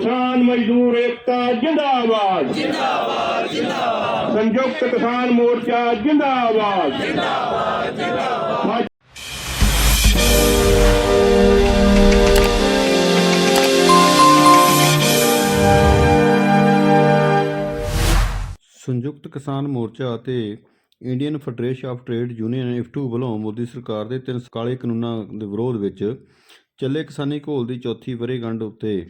ਕਿਸਾਨ ਮਜ਼ਦੂਰ ਏਕਤਾ ਜਿੰਦਾਬਾਦ। ਜਿੰਦਾਬਾਦ ਜਿੰਦਾਬਾਦ। ਸੰਯੁਕਤ ਕਿਸਾਨ ਮੋਰਚਾ ਜਿੰਦਾਬਾਦ। ਜਿੰਦਾਬਾਦ ਜਿੰਦਾਬਾਦ ਸੰਯੁਕਤ ਕਿਸਾਨ ਮੋਰਚਾ ਅਤੇ Indian Federation of Trade Union IFTU ਵੱਲੋਂ ਮੋਦੀ ਸਰਕਾਰ ਦੇ ਤਿੰਨ ਕਾਲੇ ਕਾਨੂੰਨਾਂ ਦੇ ਵਿਰੋਧ ਵਿੱਚ ਚੱਲੇ ਕਿਸਾਨੀ ਘੋਲ ਦੀ ਚੌਥੀ ਵਰੇਗੰਢ ਉੱਤੇ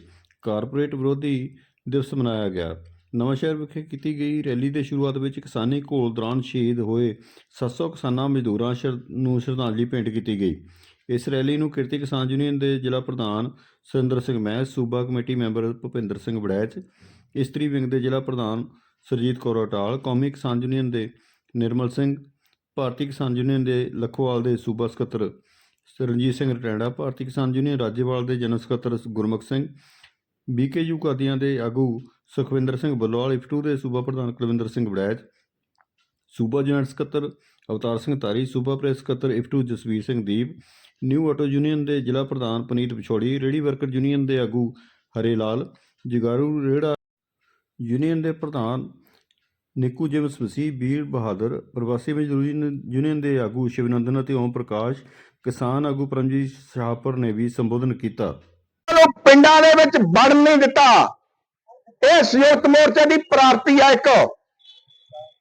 ਕਾਰਪੋਰੇਟ ਵਿਰੋਧੀ ਦਿਵਸ ਮਨਾਇਆ ਗਿਆ। ਨਵਾਂਸ਼ਹਿਰ ਵਿਖੇ ਕੀਤੀ ਗਈ ਰੈਲੀ ਦੇ ਸ਼ੁਰੂਆਤ ਵਿੱਚ ਕਿਸਾਨੀ ਘੋਲ ਦੌਰਾਨ ਸ਼ਹੀਦ ਹੋਏ 700 ਕਿਸਾਨਾਂ ਮਜ਼ਦੂਰਾਂ ਸ਼ਰ- ਨੂੰ ਸ਼ਰਧਾਂਜਲੀ ਭੇਂਟ ਕੀਤੀ ਗਈ। ਇਸ ਰੈਲੀ ਨੂੰ ਕਿਰਤੀ ਕਿਸਾਨ ਯੂਨੀਅਨ ਦੇ ਜ਼ਿਲ੍ਹਾ ਪ੍ਰਧਾਨ ਸੁਰਿੰਦਰ ਸਿੰਘ ਮਹਿਸ ਸੂਬਾ ਕਮੇਟੀ ਮੈਂਬਰ ਭੁਪਿੰਦਰ ਸਿੰਘ ਵੜੈਚ, ਇਸਤਰੀ ਵਿੰਗ ਦੇ ਜ਼ਿਲ੍ਹਾ ਪ੍ਰਧਾਨ ਸੁਰਜੀਤ ਕੌਰ ਅਟਾਲ, ਕੌਮੀ ਕਿਸਾਨ ਯੂਨੀਅਨ ਦੇ ਨਿਰਮਲ ਸਿੰਘ, ਭਾਰਤੀ ਕਿਸਾਨ ਯੂਨੀਅਨ ਦੇ ਲਖੋਵਾਲ ਦੇ ਸੂਬਾ ਸਕੱਤਰ ਰਣਜੀਤ ਸਿੰਘ ਰਟੈਂਡਾ, ਭਾਰਤੀ ਕਿਸਾਨ ਯੂਨੀਅਨ ਰਾਜੇਵਾਲ ਦੇ ਜਨਰਲ ਸਕੱਤਰ ਗੁਰਮੁਖ ਸਿੰਘ ਬੀਕੇਯੂ ਕਾਦੀਆਂ ਦੇ ਆਗੂ ਸੁਖਵਿੰਦਰ ਸਿੰਘ ਬੱਲੋਵਾਲ ਇਫਟੂ ਦੇ ਸੂਬਾ ਪ੍ਰਧਾਨ ਕੁਲਵਿੰਦਰ ਸਿੰਘ ਵੜੈਚ ਸੂਬਾ ਜੁਆਇੰਟ ਸਕੱਤਰ ਅਵਤਾਰ ਸਿੰਘ ਤਾਰੀ ਸੂਬਾ ਪ੍ਰੈਸ ਸਕੱਤਰ IFTU Jasvir Singh Deep, new auto union ਦੇ ਜ਼ਿਲ੍ਹਾ ਪ੍ਰਧਾਨ ਪਨੀਤ ਵਿਛੋੜੀ ਰੇੜੀ ਵਰਕਰ ਯੂਨੀਅਨ ਦੇ ਆਗੂ ਹਰੇ ਲਾਲ, ਜਗਾਰੂ ਰੇੜਾ ਯੂਨੀਅਨ ਦੇ ਪ੍ਰਧਾਨ ਨਿੱਕੂ ਜੇਮਸ ਮਸੀਹ ਵੀਰ ਬਹਾਦਰ, ਪ੍ਰਵਾਸੀ ਮਜ਼ਦੂਰ ਯੂਨੀਅਨ- ਯੂਨੀਅਨ ਦੇ ਆਗੂ ਸ਼ਿਵਨੰਦਨ ਅਤੇ ਓਮ ਪ੍ਰਕਾਸ਼, ਕਿਸਾਨ ਆਗੂ ਪਰਮਜੀਤ ਸ਼ਾਹਪੁਰ ਨੇ ਵੀ ਸੰਬੋਧਨ ਕੀਤਾ। ਪਿੰਡਾਂ ਦੇ ਵਿੱਚ ਵੜਨ ਨਹੀਂ ਦਿੱਤਾ। ਇਹ ਸੰਯੁਕਤ ਮੋਰਚੇ ਦੀ ਪ੍ਰਾਪਤੀ ਆ ਇੱਕ।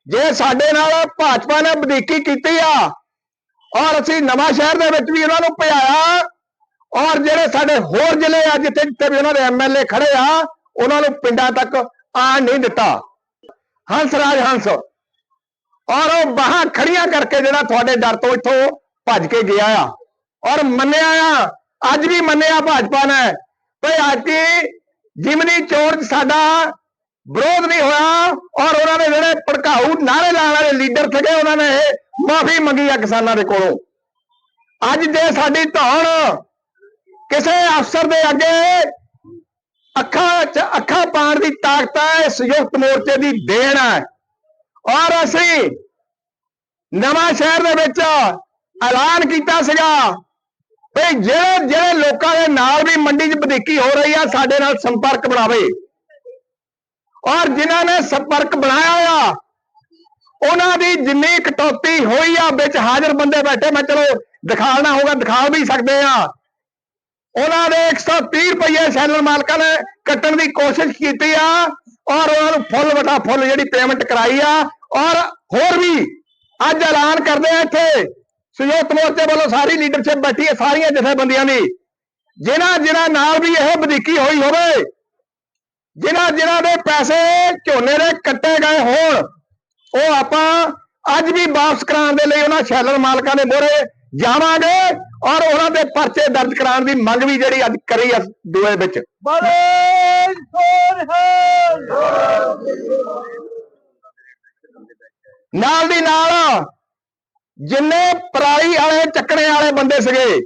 ਜੇ ਸਾਡੇ ਨਾਲ ਭਾਜਪਾ ਨੇ ਵਧੀਕੀ ਕੀਤੀ ਆ, ਔਰ ਅਸੀਂ ਨਵਾਂ ਸ਼ਹਿਰ ਦੇ ਵਿੱਚ ਵੀ ਉਹਨਾਂ ਨੂੰ ਭਜਾਇਆ, ਔਰ ਜਿਹੜੇ ਸਾਡੇ ਹੋਰ ਜ਼ਿਲ੍ਹੇ ਆ ਜਿੱਥੇ ਜਿੱਥੇ ਵੀ ਉਹਨਾਂ ਦੇ ਐਮਐਲਏ ਖੜੇ ਆ, ਉਹਨਾਂ ਨੂੰ ਪਿੰਡਾਂ ਤੱਕ ਆਣ ਨਹੀਂ ਦਿੱਤਾ। ਹੰਸਰਾਜ ਹੰਸ, ਔਰ ਉਹ ਬਾਹਾਂ ਖੜੀਆਂ ਕਰਕੇ ਜਿਹੜਾ ਤੁਹਾਡੇ ਡਰ ਤੋਂ ਇੱਥੋਂ ਭੱਜ ਕੇ ਗਿਆ ਆ। ਔਰ ਮੰਨਿਆ ਆ, ਅੱਜ ਵੀ ਮੰਨਿਆ ਭਾਜਪਾ ਨੇ ਭਈ ਅੱਜ ਜਿਮਨੀ ਚੋਣ 'ਚ ਸਾਡਾ ਵਿਰੋਧ ਨਹੀਂ ਹੋਇਆ ਔਰ ਉਹਨਾਂ ਦੇ ਜਿਹੜੇ ਭੜਕਾਊ ਨਾਰੇ ਲਾਉਣ ਵਾਲੇ ਲੀਡਰ ਸੀਗੇ, ਉਹਨਾਂ ਨੇ ਮਾਫੀ ਮੰਗੀ ਆ ਕਿਸਾਨਾਂ ਦੇ ਕੋਲੋਂ। ਅੱਜ ਜੇ ਸਾਡੀ ਧੌਣ ਕਿਸੇ ਅਫਸਰ ਦੇ ਅੱਗੇ ਅੱਖਾਂ 'ਚ ਅੱਖਾਂ ਪਾਣ ਦੀ ਤਾਕਤ ਹੈ ਸੰਯੁਕਤ ਮੋਰਚੇ ਦੀ ਦੇਣ ਹੈ। ਔਰ ਅਸੀਂ ਨਵਾਂ ਸ਼ਹਿਰ ਦੇ ਵਿੱਚ ਐਲਾਨ ਕੀਤਾ ਸੀਗਾ। ਵੀ ਜਿਹੜੇ ਜਿਹੜੇ ਲੋਕਾਂ ਦੇ ਨਾਲ ਵੀ ਮੰਡੀ 'ਚ ਵਧੀਕੀ ਹੋ ਰਹੀ ਆ, ਸਾਡੇ ਨਾਲ ਸੰਪਰਕ ਬਣਾਵੇ। ਔਰ ਜਿਨ੍ਹਾਂ ਨੇ ਸੰਪਰਕ ਬਣਾਇਆ ਆ ਉਹਨਾਂ ਦੀ ਜਿੰਨੀ ਕਟੌਤੀ ਹੋਈ ਆ, ਵਿੱਚ ਹਾਜ਼ਰ ਬੰਦੇ ਬੈਠੇ, ਮੈਂ ਚਲੋ ਦਿਖਾਉਣਾ ਹੋਗਾ ਦਿਖਾ ਵੀ ਸਕਦੇ ਆ। ਉਹਨਾਂ ਦੇ 130 ਰੁਪਏ ਸੈਲਰ ਮਾਲਕਾਂ ਨੇ ਕੱਟਣ ਦੀ ਕੋਸ਼ਿਸ਼ ਕੀਤੀ ਆ, ਔਰ ਉਹਨਾਂ ਨੂੰ ਫੁੱਲ ਵਟਾ ਫੁੱਲ ਜਿਹੜੀ ਪੇਮੈਂਟ ਕਰਾਈ ਆ, ਔਰ ਹੋਰ ਵੀ ਅੱਜ ਐਲਾਨ ਕਰਦੇ ਆ ਇੱਥੇ। ਸੰਯੁਕਤ ਮੋਰਚੇ ਵੱਲੋਂ ਸਾਰੀ ਲੀਡਰਸ਼ਿਪ ਬੈਠੀ ਹੈ ਸਾਰੀਆਂ ਜਥੇਬੰਦੀਆਂ ਦੀ। ਜਿਨ੍ਹਾਂ ਜਿਨ੍ਹਾਂ ਨਾਲ ਵੀ ਇਹ ਵਧੀਕੀ ਹੋਈ ਹੋਵੇ ਜਿਨ੍ਹਾਂ ਜਿਨ੍ਹਾਂ ਦੇ ਪੈਸੇ ਝੋਨੇ ਦੇ ਕੱਟੇ ਗਏ ਹੋਣ ਉਹ ਆਪਾਂ ਅੱਜ ਵੀ ਵਾਪਸ ਕਰਾਉਣ ਦੇ ਲਈ ਉਹਨਾਂ ਸ਼ੈਲਰ ਮਾਲਕਾਂ ਦੇ ਮੋਹਰੇ ਜਾਵਾਂਗੇ ਔਰ ਉਹਨਾਂ ਦੇ ਪਰਚੇ ਦਰਜ ਕਰਾਉਣ ਦੀ ਮੰਗ ਵੀ ਜਿਹੜੀ ਅੱਜ ਕਰੀ ਆ ਦੂਏ ਵਿੱਚ। ਨਾਲ ਦੀ ਨਾਲ ਜਿੰਨੇ ਪਰਾਲੀ ਵਾਲੇ, ਚੱਕਣੇ ਵਾਲੇ ਬੰਦੇ ਸੀਗੇ,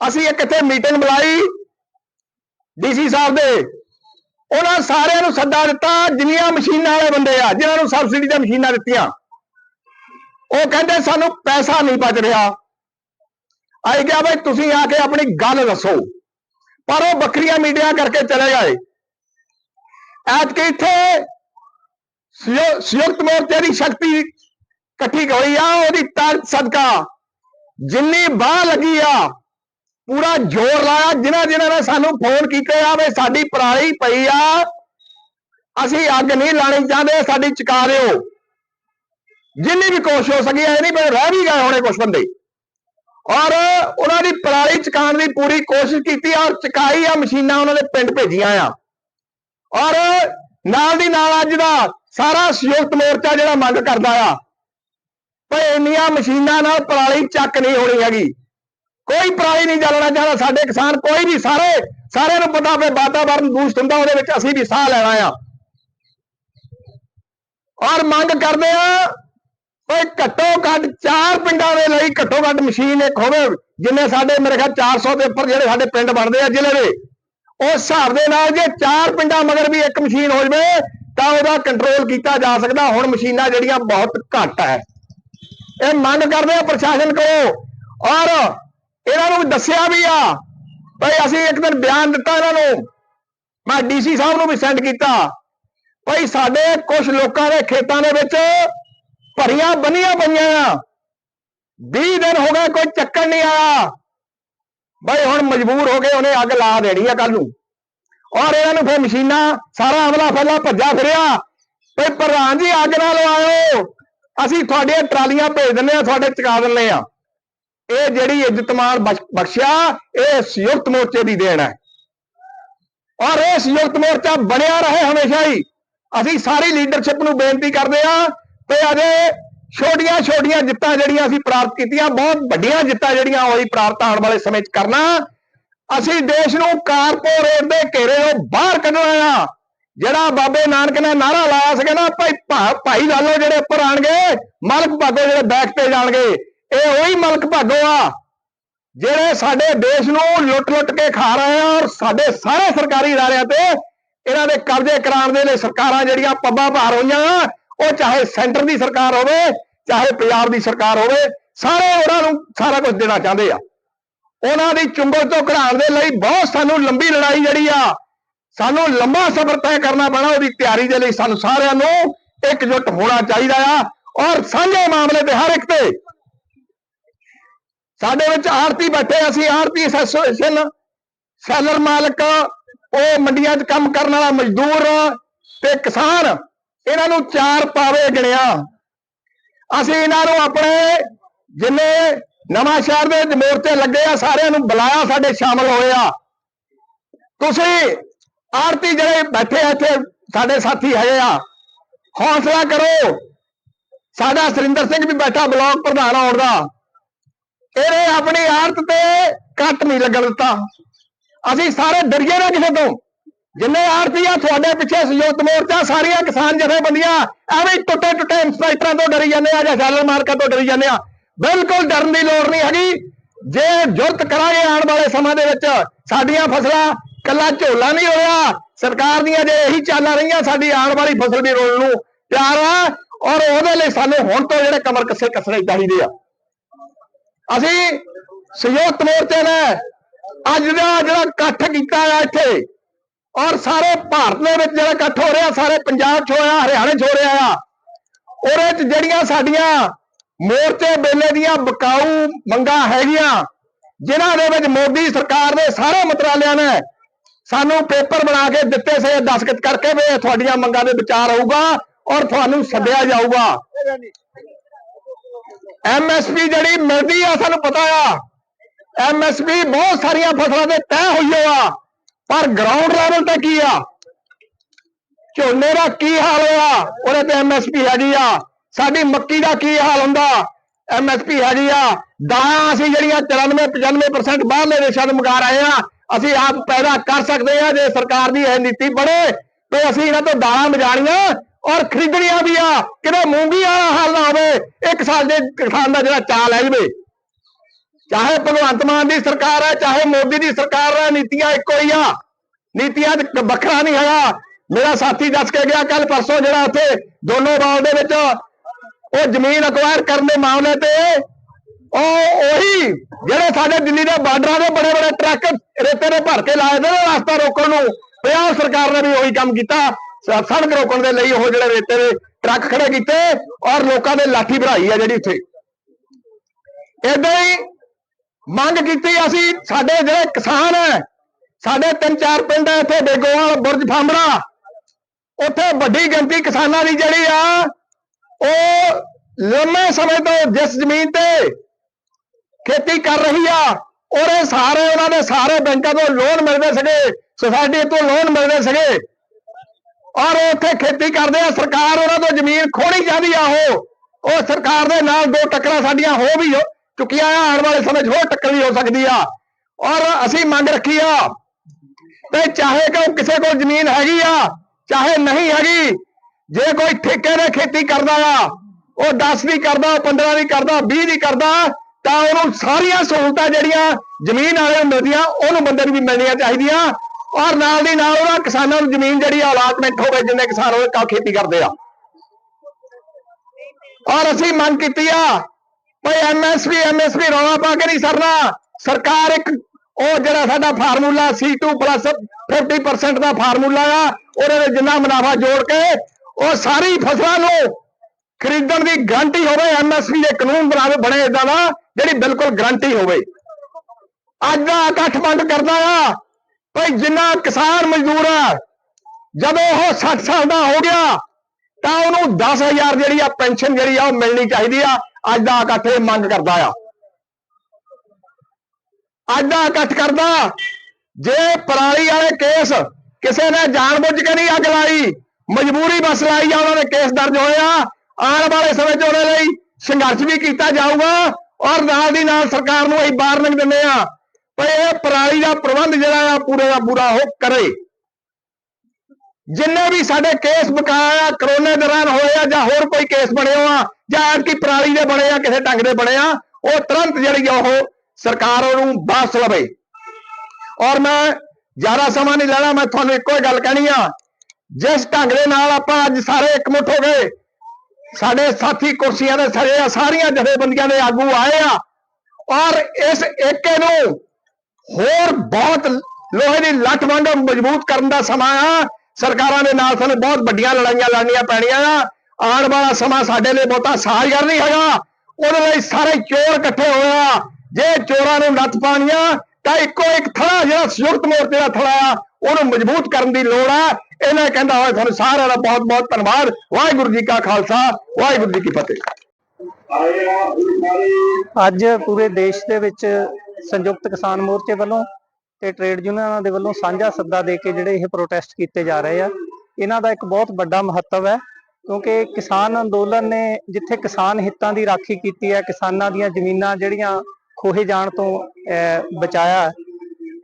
ਅਸੀਂ ਇੱਕ ਇੱਥੇ ਮੀਟਿੰਗ ਬੁਲਾਈ ਡੀਸੀ ਸਾਹਿਬ ਦੇ। ਉਹਨਾਂ ਸਾਰਿਆਂ ਨੂੰ ਸੱਦਾ ਦਿੱਤਾ, ਜਿੰਨੀਆਂ ਮਸ਼ੀਨਾਂ ਵਾਲੇ ਬੰਦੇ ਆ, ਜਿਨ੍ਹਾਂ ਨੂੰ ਸਬਸਿਡੀ ਦੀਆਂ ਮਸ਼ੀਨਾਂ ਦਿੱਤੀਆਂ। ਉਹ ਕਹਿੰਦੇ ਸਾਨੂੰ ਪੈਸਾ ਨਹੀਂ ਬਚ ਰਿਹਾ। ਆਈ ਕਿਹਾ ਬਈ ਤੁਸੀਂ ਆ ਕੇ ਆਪਣੀ ਗੱਲ ਦੱਸੋ। ਪਰ ਉਹ ਬੱਕਰੀਆਂ ਮੀਡੀਆ ਕਰਕੇ ਚਲੇ ਗਏ। ਐਤਕੀ ਇੱਥੇ ਸੰਯੁਕਤ ਮੋਰਚੇ ਦੀ ਸ਼ਕਤੀ ਇਕੱਠੀ ਹੋਈ ਆ, ਉਹਦੀ ਤਾਕਤ ਸਦਕਾ। ਜਿੰਨੀ ਬਾਹ ਲੱਗੀ ਆ, ਪੂਰਾ ਜ਼ੋਰ ਲਾਇਆ, ਜਿਨ੍ਹਾਂ ਜਿਨ੍ਹਾਂ ਨੇ ਸਾਨੂੰ ਫੋਨ ਕੀਤੇ ਆ ਵੀ ਸਾਡੀ ਪਰਾਲੀ ਪਈ ਆ, ਅਸੀਂ ਅੱਗ ਨਹੀਂ ਲਾਣੀ ਚਾਹੁੰਦੇ, ਸਾਡੀ ਚੁਕਾ ਦਿਓ। ਜਿੰਨੀ ਵੀ ਕੋਸ਼ਿਸ਼ ਹੋ ਸਕੀ ਐ ਨਹੀਂ ਪਰ ਰਹਿ ਵੀ ਗਏ ਹੋਣੇ ਕੁਝ ਬੰਦੇ। ਔਰ ਉਹਨਾਂ ਦੀ ਪਰਾਲੀ ਚੁਕਾਉਣ ਦੀ ਪੂਰੀ ਕੋਸ਼ਿਸ਼ ਕੀਤੀ ਔਰ ਚੁਕਾਈ ਆ ਮਸ਼ੀਨਾਂ ਉਹਨਾਂ ਦੇ ਪਿੰਡ ਭੇਜੀਆਂ ਆ। ਔਰ ਨਾਲ ਦੀ ਨਾਲ ਅੱਜ ਦਾ ਸਾਰਾ ਸੰਯੁਕਤ ਮੋਰਚਾ ਜਿਹੜਾ ਮੰਗ ਕਰਦਾ ਆ ਭਈ ਇੰਨੀਆਂ ਮਸ਼ੀਨਾਂ ਨਾਲ ਪਰਾਲੀ ਚੱਕ ਨਹੀਂ ਹੋਣੀ ਹੈਗੀ। ਕੋਈ ਪਰਾਲੀ ਨਹੀਂ ਜਲਣਾ ਚਾਹਦਾ, ਸਾਡੇ ਕਿਸਾਨ ਕੋਈ ਵੀ ਸਾਰੇ, ਸਾਰਿਆਂ ਨੂੰ ਪਤਾ ਵੀ ਵਾਤਾਵਰਨ ਦੂਸ਼ਿਤ ਹੁੰਦਾ, ਉਹਦੇ ਵਿੱਚ ਅਸੀਂ ਵੀ ਸਾਹ ਲੈਣਾ ਆ। ਔਰ ਮੰਗ ਕਰਦੇ ਆ ਓਏ ਘੱਟੋ ਘੱਟ ਚਾਰ ਪਿੰਡਾਂ ਦੇ ਲਈ ਘੱਟੋ ਘੱਟ ਮਸ਼ੀਨ ਇੱਕ ਹੋਵੇ, ਜਿੰਨੇ ਸਾਡੇ, ਮੇਰੇ ਖਿਆਲ 400 ਦੇ ਉੱਪਰ ਜਿਹੜੇ ਸਾਡੇ ਪਿੰਡ ਬਣਦੇ ਆ ਜ਼ਿਲ੍ਹੇ ਦੇ। ਉਸ ਹਿਸਾਬ ਦੇ ਨਾਲ ਜੇ ਚਾਰ ਪਿੰਡਾਂ ਮਗਰ ਵੀ ਇੱਕ ਮਸ਼ੀਨ ਹੋ ਜਵੇ, ਤਾਂ ਉਹਦਾ ਕੰਟਰੋਲ ਕੀਤਾ ਜਾ ਸਕਦਾ। ਹੁਣ ਮਸ਼ੀਨਾਂ ਜਿਹੜੀਆਂ ਬਹੁਤ ਘੱਟ ਹੈ। ਇਹ ਮੰਗ ਕਰਦੇ ਆ ਪ੍ਰਸ਼ਾਸਨ ਕੋਲੋਂ। ਔਰ ਇਹਨਾਂ ਨੂੰ ਦੱਸਿਆ ਵੀ ਆ, ਭਈ ਅਸੀਂ ਇੱਕ ਦਿਨ ਬਿਆਨ ਦਿੱਤਾ ਇਹਨਾਂ ਨੂੰ। ਮੈਂ ਡੀਸੀ ਸਾਹਿਬ ਨੂੰ ਵੀ ਸੈਂਡ ਕੀਤਾ। ਭਈ ਸਾਡੇ ਕੁਝ ਲੋਕਾਂ ਦੇ ਖੇਤਾਂ ਦੇ ਵਿੱਚ ਭਰੀਆਂ ਬੰਨੀਆਂ ਪਈਆਂ ਆ। 20 ਦਿਨ ਹੋ ਗਏ ਕੋਈ ਚੱਕਰ ਨਹੀਂ ਆਇਆ। ਬਈ ਹੁਣ ਮਜਬੂਰ ਹੋ ਗਏ ਉਹਨੇ ਅੱਗ ਲਾ ਦੇਣੀ ਆ ਕੱਲ ਨੂੰ। ਔਰ ਇਹਨਾਂ ਨੂੰ ਫਿਰ ਮਸ਼ੀਨਾਂ ਸਾਰਾ ਅਮਲਾ ਫੈਲਾ ਭੱਜਾ ਫਿਰਿਆ। ਭਈ ਪ੍ਰਧਾਨ ਜੀ ਅੱਗ ਨਾ ਆਇਓ ਅਸੀਂ ਤੁਹਾਡੀਆਂ ਟਰਾਲੀਆਂ ਭੇਜ ਦਿੰਨੇ ਆ ਤੁਹਾਡੇ ਚੁਕਾ ਦਿੰਨੇ ਆ ਇਹ ਜਿਹੜੀ ਇੱਜ਼ਤਮਾਨ ਬਖਸ਼- ਬਖਸ਼ਿਆ, ਇਹ ਸੰਯੁਕਤ ਮੋਰਚੇ ਦੀ ਦੇਣ ਹੈ। ਔਰ ਇਹ ਸੰਯੁਕਤ ਮੋਰਚਾ ਬਣਿਆ ਰਹੇ ਹਮੇਸ਼ਾ ਹੀ। ਅਸੀਂ ਸਾਰੀ ਲੀਡਰਸ਼ਿਪ ਨੂੰ ਬੇਨਤੀ ਕਰਦੇ ਆ ਤੇ ਅਜੇ ਛੋਟੀਆਂ ਛੋਟੀਆਂ ਜਿੱਤਾਂ ਜਿਹੜੀਆਂ ਅਸੀਂ ਪ੍ਰਾਪਤ ਕੀਤੀਆਂ, ਬਹੁਤ ਵੱਡੀਆਂ ਜਿੱਤਾਂ ਜਿਹੜੀਆਂ ਹੋਈ ਪ੍ਰਾਪਤ ਆਉਣ ਵਾਲੇ ਸਮੇਂ 'ਚ ਕਰਨਾ। ਅਸੀਂ ਦੇਸ਼ ਨੂੰ ਕਾਰਪੋਰੇਟ ਦੇ ਘੇਰੇ ਤੋਂ ਬਾਹਰ ਕੱਢਣਾ ਆ ਜਿਹੜਾ ਬਾਬੇ ਨਾਨਕ ਨੇ ਨਾਰਾ ਲਾਇਆ ਸੀਗਾ ਨਾ, ਭਾਈ ਭਾ- ਭਾਈ ਲਾਲੋ ਜਿਹੜੇ ਉੱਪਰ ਆਣਗੇ, ਮਲਕ ਭਾਗੋ ਜਿਹੜੇ ਬੈਕ ਤੇ ਜਾਣਗੇ, ਇਹ ਉਹੀ ਮਲਕ ਭਾਗੋ ਆ, ਜਿਹੜੇ ਸਾਡੇ ਦੇਸ਼ ਨੂੰ ਲੁੱਟ-ਲੁੱਟ ਕੇ ਖਾ ਰਹੇ ਆ ਔਰ ਸਾਡੇ ਸਾਰੇ ਸਰਕਾਰੀ ਇਦਾਰਿਆਂ ਤੇ ਇਹਨਾਂ ਦੇ ਕਬਜ਼ੇ ਕਰਾਉਣ ਦੇ ਲਈ ਸਰਕਾਰਾਂ ਜਿਹੜੀਆਂ ਪੱਬਾਂ ਭਾਰ ਹੋਈਆਂ, ਉਹ ਚਾਹੇ ਸੈਂਟਰ ਦੀ ਸਰਕਾਰ ਹੋਵੇ, ਚਾਹੇ ਪੰਜਾਬ ਦੀ ਸਰਕਾਰ ਹੋਵੇ, ਸਾਰੇ ਉਹਨਾਂ ਨੂੰ ਸਾਰਾ ਕੁਝ ਦੇਣਾ ਚਾਹੁੰਦੇ ਆ। ਉਹਨਾਂ ਦੀ ਚੁੰਗਲ ਤੋਂ ਕਢਾਉਣ ਦੇ ਲਈ ਬਹੁਤ ਸਾਨੂੰ ਲੰਬੀ ਲੜਾਈ ਜਿਹੜੀ ਆ ਸਾਨੂੰ ਲੰਮਾ ਸਫ਼ਰ ਤੈਅ ਕਰਨਾ ਪੈਣਾ, ਉਹਦੀ ਤਿਆਰੀ ਦੇ ਲਈ ਸਾਨੂੰ ਸਾਰਿਆਂ ਨੂੰ ਇਕਜੁੱਟ ਹੋਣਾ ਚਾਹੀਦਾ ਆ। ਔਰ ਸਾਂਝੇ ਮਾਮਲੇ ਤੇ ਹਰ ਇੱਕ ਤੇ ਸਾਡੇ ਵਿੱਚ ਆਰਤੀ ਬੈਠੇ ਅਸੀਂ ਆਰਤੀ ਐਸੋਸੀਏਸ਼ਨ ਸੈਲਰ ਮਾਲਕ, ਉਹ ਮੰਡੀਆਂ 'ਚ ਕੰਮ ਕਰਨ ਵਾਲਾ ਮਜ਼ਦੂਰ ਤੇ ਕਿਸਾਨ, ਇਹਨਾਂ ਨੂੰ ਚਾਰ ਪਾਵੇ ਗਿਣਿਆ। ਅਸੀਂ ਇਹਨਾਂ ਨੂੰ ਆਪਣੇ ਜਿੰਨੇ ਨਵਾਂ ਸ਼ਹਿਰ ਦੇ ਮੋਰਚੇ ਲੱਗੇ ਆ, ਸਾਰਿਆਂ ਨੂੰ ਬੁਲਾਇਆ ਸਾਡੇ ਸ਼ਾਮਲ ਹੋਏ ਆ। ਤੁਸੀਂ ਆਰਤੀ ਜਿਹੜੇ ਬੈਠੇ ਆ ਇੱਥੇ, ਸਾਡੇ ਸਾਥੀ ਹੈਗੇ ਆ, ਹੌਸਲਾ ਕਰੋ। ਸਾਡਾ ਸੁਰਿੰਦਰ ਸਿੰਘ ਵੀ ਬੈਠਾ ਬਲਾਕ ਪ੍ਰਧਾਨ ਆਉਣ ਦਾ। ਇਹਨੇ ਆਪਣੀ ਆਰਤ ਤੇ ਕੱਟ ਨਹੀਂ ਲੱਗਣ ਦਿੱਤਾ। ਅਸੀਂ ਸਾਰੇ ਡਰੀਏ ਨਾ ਕਿਸੇ ਤੋਂ। ਜਿੰਨੇ ਆਰਤੀ ਆ, ਤੁਹਾਡੇ ਪਿੱਛੇ ਸੰਯੁਕਤ ਮੋਰਚਾ, ਸਾਰੀਆਂ ਕਿਸਾਨ ਜਥੇਬੰਦੀਆਂ ਐਵੇਂ ਟੁੱਟੇ ਟੁੱਟੇ ਇੰਸਪੈਕਟਰਾਂ ਤੋਂ ਡਰੀ ਜਾਂਦੇ ਆ ਜਾਂ ਸੈਲਰ ਮਾਰਕਾ ਤੋਂ ਡਰੀ ਜਾਂਦੇ ਆ। ਬਿਲਕੁਲ ਡਰਨ ਦੀ ਲੋੜ ਨਹੀਂ ਹੈਗੀ। ਜੇ ਜੁਰਤ ਕਰਾਂਗੇ ਆਉਣ ਵਾਲੇ ਸਮਾਂ ਦੇ ਵਿੱਚ, ਸਾਡੀਆਂ ਫਸਲਾਂ ਕੱਲਾ ਝੋਲਾ ਨਹੀਂ ਹੋਇਆ। ਸਰਕਾਰ ਦੀਆਂ ਜੇ ਇਹੀ ਚਾਲਾਂ ਰਹੀਆਂ, ਸਾਡੀ ਆਉਣ ਵਾਲੀ ਫਸਲ ਵੀ ਰੋਣ ਨੂੰ ਤਿਆਰ ਆ ਔਰ ਉਹਦੇ ਲਈ ਸਾਨੂੰ ਹੁਣ ਤੋਂ ਜਿਹੜੇ ਕਮਰ ਕੱਸੇ ਕੱਸਣੇ ਚਾਹੀਦੇ ਆ। ਅਸੀਂ ਸੰਯੁਕਤ ਮੋਰਚੇ ਨੇ ਅੱਜ ਦਾ ਜਿਹੜਾ ਇਕੱਠ ਕੀਤਾ ਆ ਇੱਥੇ ਔਰ ਸਾਰੇ ਭਾਰਤ ਦੇ ਵਿੱਚ ਜਿਹੜਾ ਇਕੱਠ ਹੋ ਰਿਹਾ, ਸਾਰੇ ਪੰਜਾਬ 'ਚ ਹੋਇਆ, ਹਰਿਆਣੇ 'ਚ ਹੋ ਰਿਹਾ ਆ, ਉਹਦੇ 'ਚ ਜਿਹੜੀਆਂ ਸਾਡੀਆਂ ਮੋਰਚੇ ਵੇਲੇ ਦੀਆਂ ਬਕਾਊ ਮੰਗਾਂ ਹੈਗੀਆਂ, ਜਿਨ੍ਹਾਂ ਦੇ ਵਿੱਚ ਮੋਦੀ ਸਰਕਾਰ ਦੇ ਸਾਰੇ ਮੰਤਰਾਲਿਆਂ ਨੇ ਸਾਨੂੰ ਪੇਪਰ ਬਣਾ ਕੇ ਦਿੱਤੇ ਸੇ ਦਸਖਤ ਕਰਕੇ ਵੀ ਇਹ ਤੁਹਾਡੀਆਂ ਮੰਗਾਂ ਦੇ ਵਿਚਾਰ ਆਊਗਾ ਔਰ ਤੁਹਾਨੂੰ ਸੱਦਿਆ ਜਾਊਗਾ। ਐਮਐਸਪੀ ਜਿਹੜੀ ਮਿਲਦੀ ਆ, ਸਾਨੂੰ ਪਤਾ ਆ। ਐਮਐਸਪੀ ਬਹੁਤ ਸਾਰੀਆਂ ਫਸਲਾਂ ਦੇ ਤੈਅ ਹੋਈ ਆ। ਪਰ ਗਰਾਊਂਡ ਲੈਵਲ ਤੇ ਕੀ ਆ? ਝੋਨੇ ਦਾ ਕੀ ਹਾਲ ਹੋਇਆ? ਉਹਦੇ ਤੇ ਐਮਐਸਪੀ ਹੈਗੀ ਆ। ਸਾਡੀ ਮੱਕੀ ਦਾ ਕੀ ਹਾਲ ਹੁੰਦਾ? ਐਮਐਸਪੀ ਹੈਗੀ ਆ। ਦਾਲਾਂ ਅਸੀਂ ਜਿਹੜੀਆਂ 94 95% ਬਾਹਰਲੇ ਦੇਸ਼ਾਂ ਤੋਂ ਮੰਗਾ ਰਹੇ ਆ। ਅਸੀਂ ਆਪ ਪੈਦਾ ਕਰ ਸਕਦੇ ਹਾਂ ਜੇ ਸਰਕਾਰ ਦੀ ਇਹ ਨੀਤੀ ਬਣੇ, ਤੇ ਅਸੀਂ ਇਹਨਾਂ ਤੋਂ ਦਾਲਾਂ ਮਜਾਣੀਆਂ ਔਰ ਖਰੀਦਣੀਆਂ ਵੀ ਆ, ਕਿਤੇ ਮੂੰਗੀ ਵਾਲਾ ਹਾਲ ਨਾ ਇੱਕ ਸਾਲ ਦੇ ਕਿਸਾਨ ਦਾ ਜਿਹੜਾ ਚਾਲ ਹੈ ਜਵੇ। ਚਾਹੇ ਭਗਵੰਤ ਮਾਨ ਦੀ ਸਰਕਾਰ ਹੈ, ਚਾਹੇ ਮੋਦੀ ਦੀ ਸਰਕਾਰ ਹੈ, ਨੀਤੀਆਂ ਇੱਕੋ ਹੀ ਆ। ਨੀਤੀਆਂ 'ਚ ਵੱਖਰਾ ਨਹੀਂ ਹੈਗਾ। ਮੇਰਾ ਸਾਥੀ ਦੱਸ ਕੇ ਗਿਆ ਕੱਲ ਪਰਸੋਂ ਜਿਹੜਾ ਉੱਥੇ ਦੋਨੋਂ ਬਾਲ ਦੇ ਵਿੱਚ ਉਹ ਜ਼ਮੀਨ ਅਕਵਾਇਰ ਕਰਨ ਦੇ ਮਾਮਲੇ ਤੇ ਉਹ ਉਹੀ ਜਿਹੜੇ ਸਾਡੇ ਦਿੱਲੀ ਦੇ ਬਾਰਡਰਾਂ ਦੇ ਬੜੇ ਬੜੇ ਟਰੱਕ ਰੇਤੇ ਦੇ ਭਰ ਕੇ ਲਾਏ ਦੇ ਰਸਤਾ ਰੋਕਣ ਨੂੰ ਪੰਜਾਬ ਸਰਕਾਰ ਨੇ ਵੀ ਉਹੀ ਕੰਮ ਕੀਤਾ। ਸੜਕ ਰੋਕਣ ਦੇ ਲਈ ਉਹ ਜਿਹੜੇ ਰੇਤੇ ਦੇ ਟਰੱਕ ਖੜੇ ਕੀਤੇ ਔਰ ਲੋਕਾਂ ਦੇ ਲਾਠੀ ਭਰਾਈ ਆ ਜਿਹੜੀ ਉੱਥੇ। ਏਦਾਂ ਹੀ ਮੰਗ ਕੀਤੀ ਅਸੀਂ, ਸਾਡੇ ਜਿਹੜੇ ਕਿਸਾਨ ਹੈ, ਸਾਡੇ ਤਿੰਨ ਚਾਰ ਪਿੰਡ ਹੈ ਇੱਥੇ, ਬੇਗੋਵਾਲ, ਬੁਰਜ ਫਾਂਬੜਾ ਉੱਥੇ ਵੱਡੀ ਗਿਣਤੀ ਕਿਸਾਨਾਂ ਦੀ ਜਿਹੜੀ ਆ, ਉਹ ਲੰਮੇ ਸਮੇਂ ਤੋਂ ਜਿਸ ਜ਼ਮੀਨ ਤੇ ਖੇਤੀ ਕਰ ਰਹੀ ਆ। ਉਹਦੇ ਸਾਰੇ, ਉਹਨਾਂ ਦੇ ਸਾਰੇ ਬੈਂਕਾਂ ਤੋਂ ਲੋਨ ਮਿਲਦੇ ਸੀਗੇ। ਸੁਸਾਇਟੀ ਤੋਂ ਲੋਨ ਮਿਲਦੇ ਸੀਗੇ। ਔਰ ਉੱਥੇ ਖੇਤੀ ਕਰਦੇ ਆ। ਸਰਕਾਰ ਉਹਨਾਂ ਤੋਂ ਜ਼ਮੀਨ ਖੋਣੀ ਚਾਹਦੀ ਆ ਉਹ। ਉਹ ਸਰਕਾਰ ਦੇ ਨਾਲ ਦੋ ਟੱਕਰਾਂ ਸਾਡੀਆਂ ਹੋ ਵੀ ਚੁੱਕੀਆਂ ਆ। ਆਉਣ ਵਾਲੇ ਸਮੇਂ 'ਚ ਹੋਰ ਟੱਕਰ ਵੀ ਹੋ ਸਕਦੀ ਆ। ਔਰ ਅਸੀਂ ਮੰਗ ਰੱਖੀ ਆ ਤੇ ਚਾਹੇ ਕਿ ਕਿਸੇ ਕੋਲ ਜ਼ਮੀਨ ਹੈਗੀ ਆ, ਚਾਹੇ ਨਹੀਂ ਹੈਗੀ, ਜੇ ਕੋਈ ਠੇਕੇ ਦੇ ਖੇਤੀ ਕਰਦਾ ਆ, ਉਹ 10 ਦੀ ਕਰਦਾ 15 ਦੀ ਕਰਦਾ 20 ਦੀ ਕਰਦਾ ਤਾਂ ਉਹਨੂੰ ਸਾਰੀਆਂ ਸਹੂਲਤਾਂ ਜਿਹੜੀਆਂ ਜ਼ਮੀਨ ਵਾਲੇ ਨੂੰ ਮਿਲਦੀਆਂ, ਉਹਨੂੰ ਬੰਦੇ ਨੂੰ ਵੀ ਮਿਲਣੀਆਂ ਚਾਹੀਦੀਆਂ। ਔਰ ਨਾਲ ਦੀ ਨਾਲ ਉਹਨਾਂ ਕਿਸਾਨਾਂ ਨੂੰ ਜ਼ਮੀਨ ਜਿਹੜੀ ਅਲਾਟਮੈਂਟ ਹੋਵੇ, ਜਿੰਨੇ ਕਿਸਾਨ ਉਹ ਕਾ ਖੇਤੀ ਕਰਦੇ ਆ। ਔਰ ਅਸੀਂ ਮੰਗ ਕੀਤੀ ਆ, ਭਈ ਐਮਐਸਪੀ ਐਮਐਸਪੀ ਰੌਲਾ ਪਾ ਕੇ ਨਹੀਂ ਸਰਨਾ। ਸਰਕਾਰ ਇੱਕ, ਉਹ ਜਿਹੜਾ ਸਾਡਾ ਫਾਰਮੂਲਾ C2+ 50% ਦਾ ਫਾਰਮੂਲਾ ਆ, ਉਹਦੇ ਵਿੱਚ ਜਿੰਨਾ ਮੁਨਾਫਾ ਜੋੜ ਕੇ ਉਹ ਸਾਰੀ ਫਸਲਾਂ ਨੂੰ ਖਰੀਦਣ ਦੀ ਗਾਰੰਟੀ ਹੋਵੇ ਐਮਐਸਪੀ ਦੇ ਕਾਨੂੰਨ ਬਣਾਵੇ ਬਣੇ ਇਦਾਂ ਦਾ ਜਿਹੜੀ ਬਿਲਕੁਲ ਗਰੰਟੀ ਹੋਵੇ। ਅੱਜ ਦਾ ਇਕੱਠ ਬੰਦ ਕਰਦਾ ਆ। ਭਈ ਜਿੰਨਾ ਕਿਸਾਨ ਮਜ਼ਦੂਰ ਆ, ਜਦੋਂ ਉਹ 60 ਸਾਲ ਦਾ ਹੋ ਗਿਆ, ਤਾਂ ਉਹਨੂੰ 10000 ਜਿਹੜੀ ਆ, ਪੈਨਸ਼ਨ ਜਿਹੜੀ ਆ, ਉਹ ਮਿਲਣੀ ਚਾਹੀਦੀ ਆ। ਅੱਜ ਦਾ ਇਕੱਠ ਇਹ ਮੰਗ ਕਰਦਾ ਆ। ਅੱਜ ਦਾ ਇਕੱਠ ਕਰਦਾ, ਜੇ ਪਰਾਲੀ ਵਾਲੇ ਕੇਸ ਕਿਸੇ ਨੇ ਜਾਣਬੁੱਝ ਕੇ ਨਹੀਂ ਅੱਗ ਲਾਈ, ਮਜਬੂਰੀ ਬਸ ਲਾਈ ਆ, ਉਹਨਾਂ ਦੇ ਕੇਸ ਦਰਜ ਹੋਇਆ ਆਉਣ ਵਾਲੇ ਸਮੇਂ 'ਚ ਉਹਦੇ ਲਈ ਸੰਘਰਸ਼ ਵੀ ਕੀਤਾ ਜਾਊਗਾ। ਔਰ ਨਾਲ ਦੀ ਨਾਲ ਸਰਕਾਰ ਨੂੰ ਅਸੀਂ ਵਾਰਨਿੰਗ ਦਿੰਦੇ ਆ ਭਈ ਇਹ ਪਰਾਲੀ ਦਾ ਪ੍ਰਬੰਧ ਜਿਹੜਾ ਆ ਪੂਰੇ ਦਾ ਪੂਰਾ ਉਹ ਕਰੇ। ਜਿੰਨੇ ਵੀ ਸਾਡੇ ਕੇਸ ਬਕਾਇਆ ਆ, ਕਰੋਨੇ ਦੌਰਾਨ ਹੋਏ ਆ ਜਾਂ ਹੋਰ ਕੋਈ ਕੇਸ ਬਣੇ ਹੋ ਆ ਜਾਂ ਐਤਕੀ ਪਰਾਲੀ ਦੇ ਬਣੇ ਆ, ਕਿਸੇ ਢੰਗ ਦੇ ਬਣੇ ਆ, ਉਹ ਤੁਰੰਤ ਜਿਹੜੀ ਆ ਉਹ ਸਰਕਾਰ ਉਹਨੂੰ ਵਾਪਸ ਲਵੇ। ਔਰ ਮੈਂ ਜ਼ਿਆਦਾ ਸਮਾਂ ਨਹੀਂ ਲੈਣਾ, ਮੈਂ ਤੁਹਾਨੂੰ ਇੱਕੋ ਹੀ ਗੱਲ ਕਹਿਣੀ ਆ। ਜਿਸ ਢੰਗ ਦੇ ਨਾਲ ਆਪਾਂ ਅੱਜ ਸਾਰੇ ਇਕਮੁੱਠ ਹੋ ਗਏ ਸਾਡੇ ਸਾਥੀ ਕੁਰਸੀਆਂ ਦੇ ਸੜੇ ਸਾਰੀਆਂ ਜਥੇਬੰਦੀਆਂ ਦੇ ਆਗੂ ਆਏ ਆ ਔਰ ਇਸ ਏਕੇ ਨੂੰ ਹੋਰ ਬਹੁਤ ਲੋਹੇ ਦੀ ਲੱਠ ਵੰਡ ਮਜ਼ਬੂਤ ਕਰਨ ਦਾ ਸਮਾਂ ਆ। ਸਰਕਾਰਾਂ ਦੇ ਨਾਲ ਸਾਨੂੰ ਬਹੁਤ ਵੱਡੀਆਂ ਲੜਾਈਆਂ ਲੜਨੀਆਂ ਪੈਣੀਆਂ ਆ। ਆਉਣ ਵਾਲਾ ਸਮਾਂ ਸਾਡੇ ਲਈ ਬਹੁਤਾ ਸਾਜ਼ਗਰ ਨਹੀਂ ਹੈਗਾ। ਉਹਦੇ ਲਈ ਸਾਰੇ ਚੋਰ ਇਕੱਠੇ ਹੋਏ ਆ। ਜੇ ਚੋਰਾਂ ਨੂੰ ਨੱਥ ਪਾਣੀਆਂ ਤਾਂ ਇੱਕੋ ਇੱਕ ਥੜਾ ਜਿਹੜਾ ਸੰਯੁਕਤ ਮੋਰਚੇ ਦਾ ਥੜਾ ਆ, ਉਹਨੂੰ ਮਜ਼ਬੂਤ ਕਰਨ ਦੀ ਲੋੜ ਆ। ਇਹਨਾਂ ਕਹਿੰਦਾ ਹੋਇਆ ਤੁਹਾਨੂੰ ਸਾਰਿਆਂ ਦਾ ਬਹੁਤ ਬਹੁਤ ਧੰਨਵਾਦ। ਵਾਹਿਗੁਰੂ ਜੀ ਕਾ ਖਾਲਸਾ ਵਾਹਿਗੁਰੂ ਜੀ ਕੀ ਫਤਿਹ। ਅੱਜ ਪੂਰੇ ਦੇਸ਼ ਦੇ ਵਿੱਚ ਸੰਯੁਕਤ ਕਿਸਾਨ ਮੋਰਚੇ ਵੱਲੋਂ ਤੇ ਟ੍ਰੇਡ ਯੂਨੀਅਨਾਂ ਦੇ ਵੱਲੋਂ ਸਾਂਝਾ ਸੱਦਾ ਦੇ ਕੇ ਜਿਹੜੇ ਇਹ ਪ੍ਰੋਟੈਸਟ ਕੀਤੇ ਜਾ ਰਹੇ ਆ ਇਹਨਾਂ ਦਾ ਇੱਕ ਬਹੁਤ ਵੱਡਾ ਮਹੱਤਵ ਹੈ ਕਿਉਂਕਿ ਕਿਸਾਨ ਅੰਦੋਲਨ ਨੇ ਜਿੱਥੇ ਕਿਸਾਨ ਹਿੱਤਾਂ ਦੀ ਰਾਖੀ ਕੀਤੀ ਹੈ ਕਿਸਾਨਾਂ ਦੀਆਂ ਜ਼ਮੀਨਾਂ ਜਿਹੜੀਆਂ ਖੋਹੇ ਜਾਣ ਤੋਂ ਅਹ, ਬਚਾਇਆ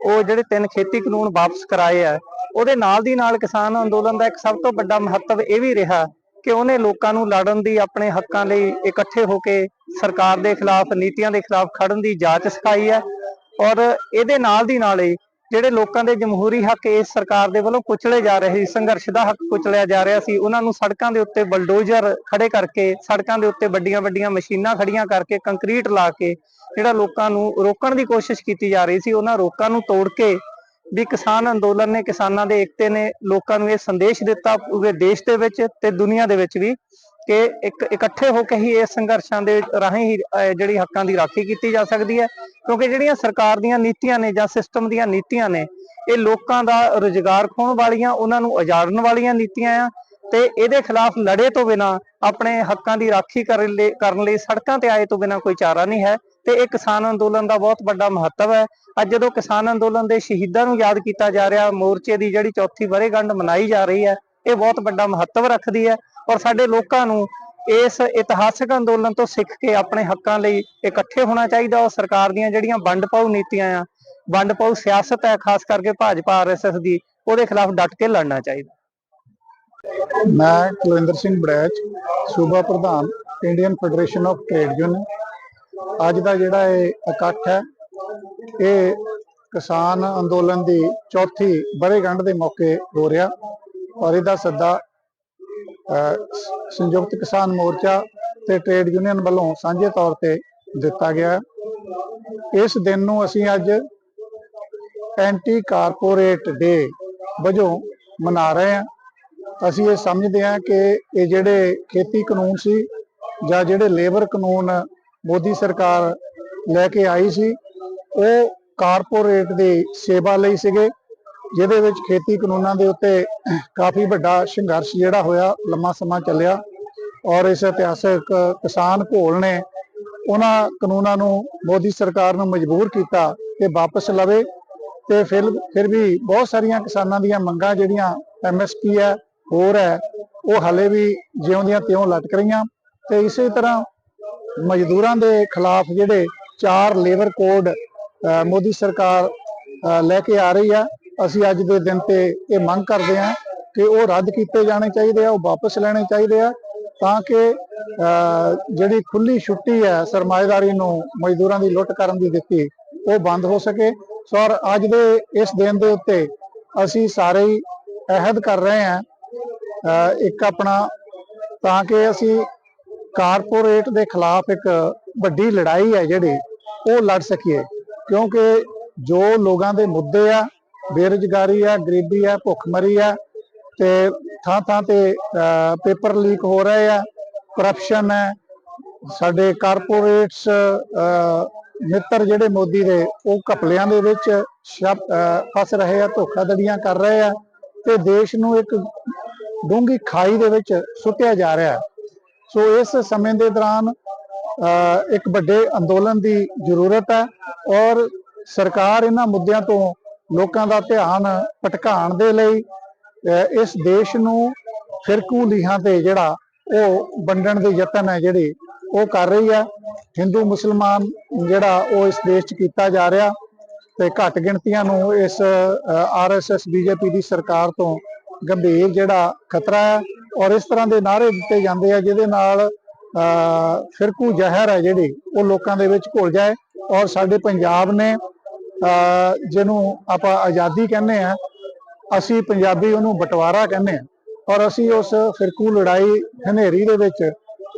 ਉਹ ਜਿਹੜੇ ਤਿੰਨ ਖੇਤੀ ਕਾਨੂੰਨ ਵਾਪਸ ਕਰਾਏ ਆ ਉਹਦੇ ਨਾਲ ਦੀ ਨਾਲ ਕਿਸਾਨ ਅੰਦੋਲਨ ਦਾ ਇੱਕ ਸਭ ਤੋਂ ਵੱਡਾ ਮਹੱਤਵ ਇਹ ਵੀ ਰਿਹਾ ਕਿ ਉਹਨੇ ਲੋਕਾਂ ਨੂੰ ਲੜਨ ਦੀ ਆਪਣੇ ਹੱਕਾਂ ਲਈ ਇਕੱਠੇ ਹੋ ਕੇ ਸਰਕਾਰ ਦੇ ਖਿਲਾਫ, ਨੀਤੀਆਂ ਦੇ ਖਿਲਾਫ ਖੜਨ ਦੀ ਜਾਂਚ ਸਿਖਾਈ ਹੈ ਔਰ ਇਹਦੇ ਨਾਲ ਦੀ ਨਾਲ ਹੀ ਜਿਹੜੇ ਲੋਕਾਂ ਦੇ ਜਮਹੂਰੀ ਹੱਕ ਇਸ ਸਰਕਾਰ ਦੇ ਵੱਲੋਂ ਕੁਚਲੇ ਜਾ ਰਹੇ ਸੀ, ਸੰਘਰਸ਼ ਦਾ ਹੱਕ ਕੁਚਲਿਆ ਜਾ ਰਿਹਾ ਸੀ, ਉਹਨਾਂ ਨੂੰ ਸੜਕਾਂ ਦੇ ਉੱਤੇ ਬਲਡੋਜ਼ਰ ਖੜੇ ਕਰਕੇ, ਸੜਕਾਂ ਦੇ ਉੱਤੇ ਵੱਡੀਆਂ ਵੱਡੀਆਂ ਮਸ਼ੀਨਾਂ ਖੜੀਆਂ ਕਰਕੇ ਕੰਕਰੀਟ ਲਾ ਕੇ ਜਿਹੜਾ ਲੋਕਾਂ ਨੂੰ ਰੋਕਣ ਦੀ ਕੋਸ਼ਿਸ਼ ਕੀਤੀ ਜਾ ਰਹੀ ਸੀ, ਉਹਨਾਂ ਰੋਕਾਂ ਨੂੰ ਤੋੜ ਕੇ ਵੀ ਕਿਸਾਨ ਅੰਦੋਲਨ ਨੇ, ਕਿਸਾਨਾਂ ਦੇ ਏਕਤੇ ਨੇ ਲੋਕਾਂ ਨੂੰ ਇਹ ਸੰਦੇਸ਼ ਦਿੱਤਾ ਪੂਰੇ ਦੇਸ਼ ਦੇ ਵਿੱਚ ਤੇ ਦੁਨੀਆ ਦੇ ਵਿੱਚ ਵੀ ਕਿ ਇੱਕ ਇਕੱਠੇ ਹੋ ਕੇ ਹੀ ਇਸ ਸੰਘਰਸ਼ਾਂ ਦੇ ਰਾਹੀਂ ਹੀ ਜਿਹੜੀ ਹੱਕਾਂ ਦੀ ਰਾਖੀ ਕੀਤੀ ਜਾ ਸਕਦੀ ਹੈ। ਕਿਉਂਕਿ ਜਿਹੜੀਆਂ ਸਰਕਾਰ ਦੀਆਂ ਨੀਤੀਆਂ ਨੇ ਜਾਂ ਸਿਸਟਮ ਦੀਆਂ ਨੀਤੀਆਂ ਨੇ, ਇਹ ਲੋਕਾਂ ਦਾ ਰੁਜ਼ਗਾਰ ਖੋਹਣ ਵਾਲੀਆਂ, ਉਹਨਾਂ ਨੂੰ ਉਜਾੜਨ ਵਾਲੀਆਂ ਨੀਤੀਆਂ ਆ ਤੇ ਇਹਦੇ ਖਿਲਾਫ ਲੜੇ ਤੋਂ ਬਿਨਾ, ਆਪਣੇ ਹੱਕਾਂ ਦੀ ਰਾਖੀ ਕਰਨ ਲਈ ਕਰਨ ਲਈ ਸੜਕਾਂ ਤੇ ਆਏ ਤੋਂ ਬਿਨਾ ਕੋਈ ਚਾਰਾ ਨਹੀਂ ਹੈ। ਤੇ ਇਹ ਕਿਸਾਨ ਅੰਦੋਲਨ ਦਾ ਬਹੁਤ ਵੱਡਾ ਮਹੱਤਵ ਹੈ। ਅੱਜ ਜਦੋਂ ਕਿਸਾਨ ਅੰਦੋਲਨ ਦੇ ਸ਼ਹੀਦਾਂ ਨੂੰ ਯਾਦ ਕੀਤਾ ਜਾ ਰਿਹਾ, ਮੋਰਚੇ ਦੀ ਜਿਹੜੀ ਚੌਥੀ ਵਰ੍ਹੇਗੰਢ ਮਨਾਈ ਜਾ ਰਹੀ ਹੈ, ਇਹ ਬਹੁਤ ਵੱਡਾ ਮਹੱਤਵ ਰੱਖਦੀ ਹੈ ਔਰ ਸਾਡੇ ਲੋਕਾਂ ਨੂੰ ਇਸ ਇਤਿਹਾਸਕ ਅੰਦੋਲਨ ਤੋਂ ਸਿੱਖ ਕੇ ਆਪਣੇ ਹੱਕਾਂ ਲਈ ਇਕੱਠੇ ਹੋਣਾ ਚਾਹੀਦਾ। ਔਰ ਸਰਕਾਰ ਦੀਆਂ ਜਿਹੜੀਆਂ ਵੰਡ ਪਾਉ ਨੀਤੀਆਂ ਆ, ਵੰਡ ਪਾਉ ਸਿਆਸਤ ਹੈ, ਖਾਸ ਕਰਕੇ ਭਾਜਪਾ ਆਰਐਸਐਸ ਦੀ, ਉਹਦੇ ਖਿਲਾਫ ਡਟ ਕੇ ਲੜਨਾ ਚਾਹੀਦਾ। ਮੈਂ ਕੁਲਵਿੰਦਰ ਸਿੰਘ ਬੜੈਚ, ਸੂਬਾ ਪ੍ਰਧਾਨ, Indian Federation of Trade Union. ਅੱਜ ਦਾ ਜਿਹੜਾ ਇਹ ਇਕੱਠ ਹੈ ਇਹ ਕਿਸਾਨ ਅੰਦੋਲਨ ਦੀ ਚੌਥੀ ਵਰ੍ਹੇਗੰਢ ਦੇ ਮੌਕੇ ਹੋ ਰਿਹਾ ਔਰ ਇਹਦਾ ਸੱਦਾ ਅਹ, ਸੰਯੁਕਤ ਕਿਸਾਨ ਮੋਰਚਾ ਤੇ ਟ੍ਰੇਡ ਯੂਨੀਅਨ ਵੱਲੋਂ ਸਾਂਝੇ ਤੌਰ ਤੇ ਦਿੱਤਾ ਗਿਆ ਇਸ ਦਿਨ ਨੂੰ ਅਸੀਂ ਅੱਜ ਐਂਟੀ ਕਾਰਪੋਰੇਟ ਡੇ ਵਜੋਂ ਮਨਾ ਰਹੇ ਹਾਂ। ਅਸੀਂ ਇਹ ਸਮਝਦੇ ਹਾਂ ਕਿ ਇਹ ਜਿਹੜੇ ਖੇਤੀ ਕਾਨੂੰਨ ਸੀ ਜਾਂ ਜਿਹੜੇ ਲੇਬਰ ਕਾਨੂੰਨ ਮੋਦੀ ਸਰਕਾਰ ਲੈ ਕੇ ਆਈ ਸੀ, ਉਹ ਕਾਰਪੋਰੇਟ ਦੀ ਸੇਵਾ ਲਈ ਸੀਗੇ, ਜਿਹਦੇ ਵਿੱਚ ਖੇਤੀ ਕਾਨੂੰਨਾਂ ਦੇ ਉੱਤੇ ਕਾਫੀ ਵੱਡਾ ਸੰਘਰਸ਼ ਜਿਹੜਾ ਹੋਇਆ, ਲੰਮਾ ਸਮਾਂ ਚੱਲਿਆ ਔਰ ਇਸ ਇਤਿਹਾਸਕ ਕਿਸਾਨ ਘੋਲ ਨੇ ਉਹਨਾਂ ਕਾਨੂੰਨਾਂ ਨੂੰ ਮੋਦੀ ਸਰਕਾਰ ਨੂੰ ਮਜਬੂਰ ਕੀਤਾ ਕਿ ਵਾਪਸ ਲਵੇ ਤੇ ਫਿਰ ਫਿਰ ਵੀ ਬਹੁਤ ਸਾਰੀਆਂ ਕਿਸਾਨਾਂ ਦੀਆਂ ਮੰਗਾਂ ਜਿਹੜੀਆਂ ਐਮਐਸਪੀ ਹੈ, ਹੋਰ ਹੈ, ਉਹ ਹਾਲੇ ਵੀ ਜਿਉਂਦੀਆਂ ਤਿਉਂ ਲਟਕ ਰਹੀਆਂ ਤੇ ਇਸੇ ਤਰ੍ਹਾਂ ਮਜ਼ਦੂਰਾਂ ਦੇ ਖਿਲਾਫ ਜਿਹੜੇ ਚਾਰ ਲੇਬਰ ਕੋਡ ਮੋਦੀ ਸਰਕਾਰ ਲੈ ਕੇ ਆ ਰਹੀ ਆ। ਅਸੀਂ ਅੱਜ ਦੇ ਦਿਨ ਤੇ ਇਹ ਮੰਗ ਕਰਦੇ ਹਾਂ ਕਿ ਉਹ ਰੱਦ ਕੀਤੇ ਜਾਣੇ ਚਾਹੀਦੇ ਆ, ਉਹ ਵਾਪਸ ਲੈਣੇ ਚਾਹੀਦੇ ਆ ਤਾਂ ਕਿ ਜਿਹੜੀ ਖੁੱਲੀ ਛੁੱਟੀ ਹੈ, ਸਰਮਾਏਦਾਰੀ ਨੂੰ ਮਜ਼ਦੂਰਾਂ ਦੀ ਲੁੱਟ ਕਰਨ ਦੀ ਦਿੱਤੀ, ਉਹ ਬੰਦ ਹੋ ਸਕੇ। ਸੋ ਔਰ ਅੱਜ ਦੇ ਇਸ ਦਿਨ ਦੇ ਉੱਤੇ ਅਸੀਂ ਸਾਰੇ ਹੀ ਅਹਿਦ ਕਰ ਰਹੇ ਹਾਂ ਇੱਕ ਆਪਣਾ ਤਾਂ ਕਿ ਅਸੀਂ ਕਾਰਪੋਰੇਟ ਦੇ ਖਿਲਾਫ ਇੱਕ ਵੱਡੀ ਲੜਾਈ ਹੈ ਜਿਹੜੀ, ਉਹ ਲੜ ਸਕੀਏ। ਕਿਉਂਕਿ ਜੋ ਲੋਕਾਂ ਦੇ ਮੁੱਦੇ ਆ, ਬੇਰੁਜ਼ਗਾਰੀ ਆ, ਗਰੀਬੀ ਹੈ ਭੁੱਖਮਰੀ ਆ, ਤੇ ਥਾਂ ਥਾਂ ਤੇ ਪੇਪਰ ਲੀਕ ਹੋ ਰਹੇ ਆ ਕਰਪਸ਼ਨ ਹੈ, ਸਾਡੇ ਕਾਰਪੋਰੇਟਸ ਮਿੱਤਰ ਜਿਹੜੇ ਮੋਦੀ ਦੇ, ਉਹ ਘਪਲਿਆਂ ਦੇ ਵਿੱਚ ਸ਼ਬ- ਫਸ ਰਹੇ ਆ, ਧੋਖਾਧੜੀਆਂ ਕਰ ਰਹੇ ਆ, ਤੇ ਦੇਸ਼ ਨੂੰ ਇੱਕ ਡੂੰਘੀ ਖਾਈ ਦੇ ਵਿੱਚ ਸੁੱਟਿਆ ਜਾ ਰਿਹਾ। ਹੈ ਸੋ ਇਸ ਸਮੇਂ ਦੇ ਦੌਰਾਨ ਅਹ, ਇੱਕ ਵੱਡੇ ਅੰਦੋਲਨ ਦੀ ਜ਼ਰੂਰਤ ਹੈ ਔਰ ਸਰਕਾਰ ਇਹਨਾਂ ਮੁੱਦਿਆਂ ਤੋਂ ਲੋਕਾਂ ਦਾ ਧਿਆਨ ਭਟਕਾਉਣ ਦੇ ਲਈ ਇਸ ਦੇਸ਼ ਨੂੰ ਫਿਰਕੂ ਲੀਹਾਂ ਤੇ ਜਿਹੜਾ ਉਹ ਵੰਡਣ ਦੇ ਯਤਨ ਹੈ ਜਿਹੜੇ ਉਹ ਕਰ ਰਹੀ ਹੈ। ਹਿੰਦੂ ਮੁਸਲਮਾਨ ਜਿਹੜਾ ਉਹ ਇਸ ਦੇਸ਼ 'ਚ ਕੀਤਾ ਜਾ ਰਿਹਾ ਤੇ ਘੱਟ ਗਿਣਤੀਆਂ ਨੂੰ ਇਸ ਆਰਐਸਐਸ ਬੀਜੇਪੀ ਦੀ ਸਰਕਾਰ ਤੋਂ ਗੰਭੀਰ ਜਿਹੜਾ ਖਤਰਾ ਹੈ ਔਰ ਇਸ ਤਰ੍ਹਾਂ ਦੇ ਨਾਅਰੇ ਦਿੱਤੇ ਜਾਂਦੇ ਆ ਜਿਹਦੇ ਨਾਲ ਫਿਰਕੂ ਜ਼ਹਿਰ ਹੈ ਜਿਹੜੀ, ਉਹ ਲੋਕਾਂ ਦੇ ਵਿੱਚ ਘੁਲ ਜਾਏ ਔਰ ਸਾਡੇ ਪੰਜਾਬ ਨੇ ਜਿਹਨੂੰ ਆਪਾਂ ਆਜ਼ਾਦੀ ਕਹਿੰਦੇ ਆ ਅਸੀਂ ਪੰਜਾਬੀ ਉਹਨੂੰ ਬਟਵਾਰਾ ਕਹਿੰਦੇ ਆ ਔਰ ਅਸੀਂ ਉਸ ਫਿਰਕੂ ਲੜਾਈ ਹਨੇਰੀ ਦੇ ਵਿੱਚ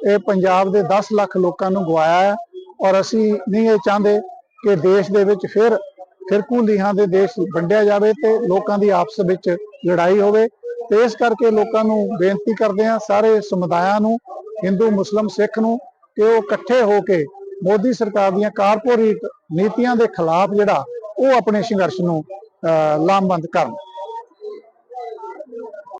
ਇਹ ਪੰਜਾਬ ਦੇ 10 ਲੱਖ ਲੋਕਾਂ ਨੂੰ ਗਵਾਇਆ ਹੈ ਔਰ ਅਸੀਂ ਨਹੀਂ ਇਹ ਚਾਹੁੰਦੇ ਕਿ ਦੇਸ਼ ਦੇ ਵਿੱਚ ਫਿਰ ਫਿਰਕੂ ਲੀਹਾਂ ਦੇ ਦੇਸ਼ ਵੰਡਿਆ ਜਾਵੇ ਤੇ ਲੋਕਾਂ ਦੀ ਆਪਸ ਵਿੱਚ ਲੜਾਈ ਹੋਵੇ। ਤੇ ਇਸ ਕਰਕੇ ਲੋਕਾਂ ਨੂੰ ਬੇਨਤੀ ਕਰਦੇ ਆ ਸਾਰੇ ਸਮੁਦਾਇਆਂ ਨੂੰ, ਹਿੰਦੂ, ਮੁਸਲਮ, ਸਿੱਖ ਨੂੰ, ਕਿ ਉਹ ਇਕੱਠੇ ਹੋ ਕੇ ਮੋਦੀ ਸਰਕਾਰ ਦੀਆਂ ਕਾਰਪੋਰੇਟ ਨੀਤੀਆਂ ਦੇ ਖਿਲਾਫ ਜਿਹੜਾ ਉਹ ਆਪਣੇ ਸੰਘਰਸ਼ ਨੂੰ ਲਾਮਬੰਦ ਕਰਨ।